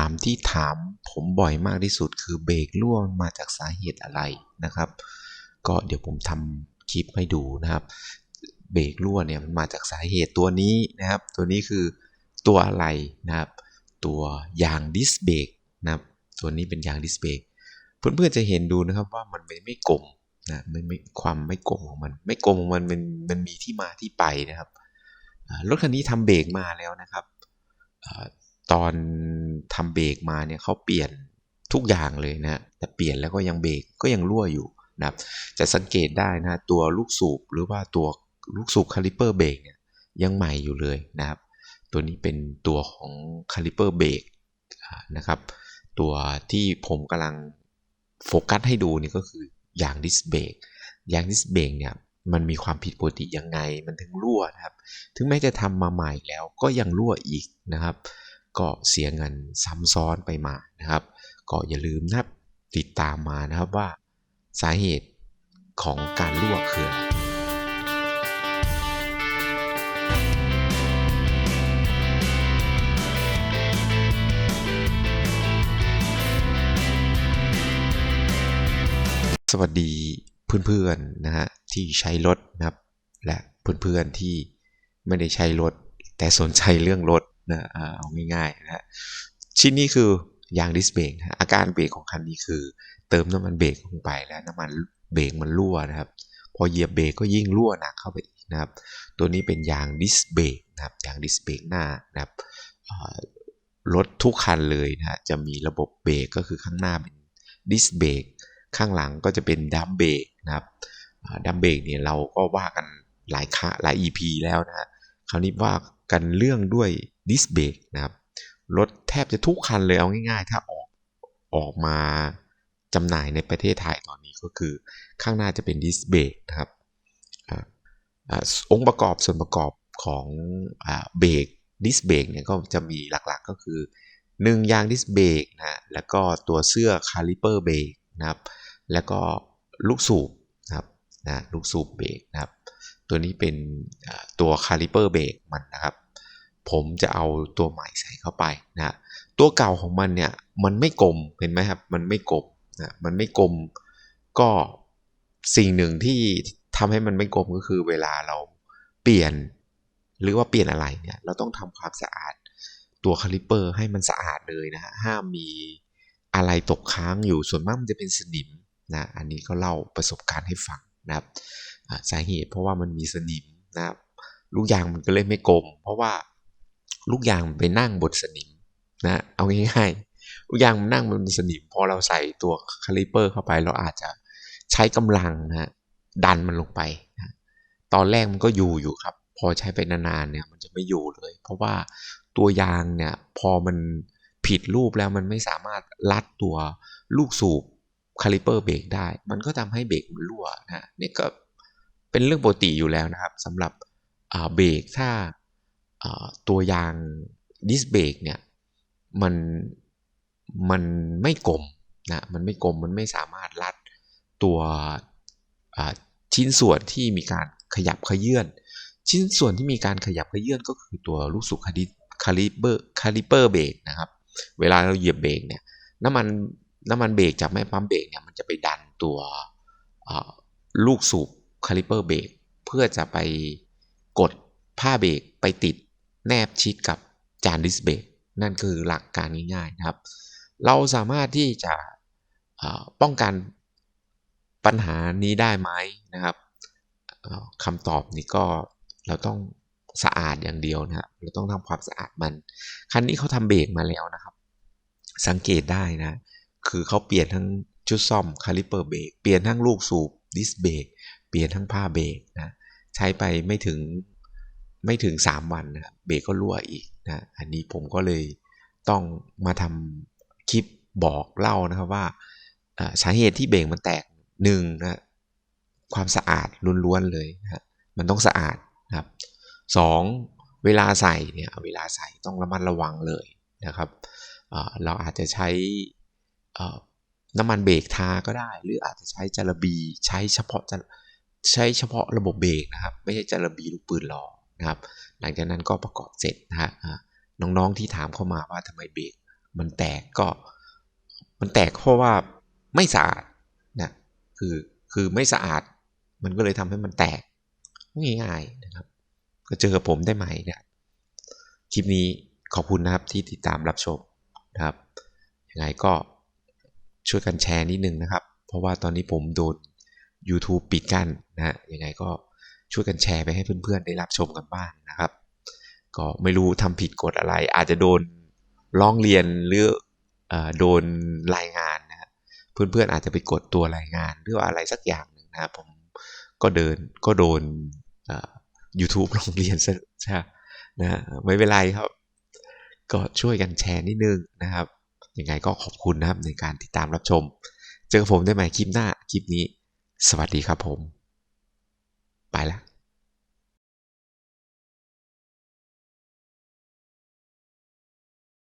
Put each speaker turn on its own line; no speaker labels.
ามที่ถามผมบ่อยมากที่สุดคือเบรกรั่วมาจากสาเหตุอะไรนะครับ ก็เดี๋ยวผมทำคลิปให้ดูนะครับเบรกรั่วเนี่ยมันมาจากสาเหตุตัวนี้นะครับ ตัวนี้คือตัวอะไรนะครับ ตัวยางดิสเบรกนะครับตัวนี้เป็นยางดิสเบรกเพื่อนๆจะเห็นดูนะครับว่ามันไม่ไม่กลมนะไม่ไม่ความไม่กลมของมัน ไม่กลมของมันมันมันมีที่มาที่ไปนะครับรถคันนี้ทำเบรกมาแล้วนะครับ ตอนทำเบรกมาเนี่ยเขาเปลี่ยนทุกอย่างเลยนะแต่เปลี่ยนแล้วก็ยังเบรกก็ยังรั่วอยู่นะครับ จะสังเกตได้นะตัวลูกสูบหรือว่าตัวลูกสูบคาลิเปอร์เบรกเนี่ยยังใหม่อยู่เลยนะครับ ตัวนี้เป็นตัวของคาลิเปอร์เบรกนะครับ ตัวที่ผมกำลังโฟกัสให้ดูนี่ก็คือยางดิสเบรกยางดิสเบรกเนี่ยมันมีความผิดปกติยังไงมันถึงรั่วนะครับ ถึงแม้จะทำมาใหม่แล้วก็ยังรั่วอีกนะครับ ก็เสียเงินซ้ำซ้อนไปมานะครับ ก็อย่าลืมนะติดตามมานะครับว่าสาเหตุของการรั่วคืออะไรสวัสดีเพื่อนๆนะฮะที่ใช้รถนะครับ และเพื่อนๆที่ไม่ได้ใช้รถ แต่สนใจเรื่องรถ นะเอาง่ายๆนะชิ้นนี้คือยางดิสเบรกนะอาการเบรกของคันนี้คือ เติมน้ำมันเบรกลงไปแล้วน้ำมันเบรกมันรั่วนะครับ พอเหยียบเบรกก็ยิ่งรั่วหนักเข้าไปอีกนะครับ ตัวนี้เป็นยางดิสเบรกนะครับยางดิสเบรกหน้านะครับรถทุกคันเลยนะจะมีระบบเบรกก็คือข้างหน้าเป็นดิสเบรกข้างหลังก็จะเป็นดัมเบรกนะครับดัมเบรกเนี่ยเราก็ว่ากันหลายค่หลาย EP แล้วนะคราวนี้ว่ากันเรื่องด้วย ดิสเบรกนะครับรถแทบจะทุกคันเลยเอาง่ายๆ ถ้าออกออกมาจำหน่ายในประเทศไทยตอนนี้ก็คือข้างหน้าจะเป็นดิสเบรกนะครับองค์ประกอบส่วนประกอบของเบรกดิสเบรกเนี่ยก็จะมีหลักๆก็คือ 1 ยางดิสเบรกนะแล้วก็ตัวเสื้อคาลิเปอร์เบรกนะครับ แล้วก็ลูกสูบนะครับนะลูกสูบเบรกนะครับ ตัวนี้เป็นตัวคาลิเปอร์เบรกมันนะครับ ผมจะเอาตัวใหม่ใส่เข้าไปนะตัวเก่าของมันเนี่ยมันไม่กลมเห็นไหมครับมันไม่กลมนะมันไม่กลมก็สิ่งหนึ่งที่ทำให้มันไม่กลมก็คือเวลาเราเปลี่ยนหรือว่าเปลี่ยนอะไรเนี่ยเราต้องทำความสะอาดตัวคาลิเปอร์ให้มันสะอาดเลยนะฮะห้ามมีอะไรตกค้างอยู่ส่วนมากมันจะเป็นสนิมนะอันนี้ก็เล่าประสบการณ์ให้ฟังนะครับสาเหตุเพราะว่ามันมีสนิมนะครับลูกยางมันก็เลยไม่กลม เพราะว่า ลูกยางไปนั่งบนสนิมนะเอาง่ายๆลูกยางมันนั่งบนสนิม พอเราใส่ตัวคาลิเปอร์เข้าไปเราอาจจะใช้กำลังนะดันมันลงไปนะตอนแรกมันก็อยู่อยู่ครับ พอใช้ไปนานๆเนี่ยมันจะไม่อยู่เลย เพราะว่าตัวยางเนี่ยพอมันผิดรูปแล้วมันไม่สามารถลัดตัวลูกสูบคาลิเปอร์เบรกได้ มันก็ทำให้เบรกมันรั่วนะนี่ก็เป็นเรื่องปกติอยู่แล้วนะครับสำหรับเบรกถ้า ตัวยางดิสเบรกเนี่ยมันมันไม่กลมนะมันไม่กลมมันไม่สามารถรัดตัวชิ้นส่วนที่มีการขยับขยื่นชิ้นส่วนที่มีการขยับขยื่นก็คือตัวลูกสูบคาลิคาลิเปอร์คาลิเปอร์เบรกนะครับ เวลาเราเหยียบเบรกเนี่ยน้ำมันน้ำมันเบรกจากแม่ปั๊มเบรกเนี่ยมันจะไปดันตัวลูกสูบคาลิเปอร์เบรกเพื่อจะไปกดผ้าเบรกไปติด แนบชิดกับจานดิสเบกนั่นคือหลักการง่ายๆนะครับ เราสามารถที่จะป้องกันปัญหานี้ได้ไหมนะครับคำตอบนี้ก็เราต้องสะอาดอย่างเดียวนะครับเราต้องทำความสะอาดมันคันนี้เขาทำเบรกมาแล้วนะครับ สังเกตได้นะ คือเขาเปลี่ยนทั้งชุดซ่อมคาลิเปอร์เบรกเปลี่ยนทั้งลูกสูบดิสเบรกเปลี่ยนทั้งผ้าเบรกนะใช้ไปไม่ถึง ไม่ถึง 3 วันนะครับเบรกก็รั่วอีกนะอันนี้ผมก็เลยต้องมาทำคลิปบอกเล่านะครับว่าสาเหตุที่เบรกมันแตกหนึ่งนะความสะอาดล้วนๆเลยนะมันต้องสะอาดนะครับสองเวลาใส่เนี่ยเวลาใส่ต้องระมัดระวังเลยนะครับเราอาจจะใช้น้ำมันเบรกทาก็ได้ หรืออาจจะใช้จารบีใช้เฉพาะใช้เฉพาะระบบเบรกนะครับ ไม่ใช่จารบีลูกปืนรอ นะครับ หลังจากนั้นก็ประกอบเสร็จนะฮะน้องๆที่ถามเข้ามาว่าทำไมเบรกมันแตกก็มันแตกเพราะว่าไม่สะอาดนะคือคือไม่สะอาด มันก็เลยทำให้มันแตกง่ายๆนะครับ ก็เจอผมได้ใหม่นี่ยคลิปนี้ขอบคุณนะครับที่ติดตามรับชมนะครับยังไงก็ช่วยกันแชร์นิดนึงนะครับ เพราะว่าตอนนี้ผมโดน YouTube ปิดกั้นนะฮะยังไงก็ ช่วยกันแชร์ไปให้เพื่อนๆ ได้รับชมกันบ้างนะครับ ก็ไม่รู้ทำผิดกฎอะไร อาจจะโดนร้องเรียนหรืออโดนรายงานนะครับเพื่อนๆอาจจะไปกดตัวรายงานหรือว่าอะไรสักอย่างหนึ่งนะครับผมก็เดินก็โดนยูทูบร้องเรียนซะใช่นะฮะไม่เป็นไรครับ ก็ช่วยกันแชร์นิดนึงนะครับยังไงก็ขอบคุณนะครับในการติดตามรับชม เจอผมได้ใหม่คลิปหน้าคลิปนี้ สวัสดีครับผม ไปแล้ว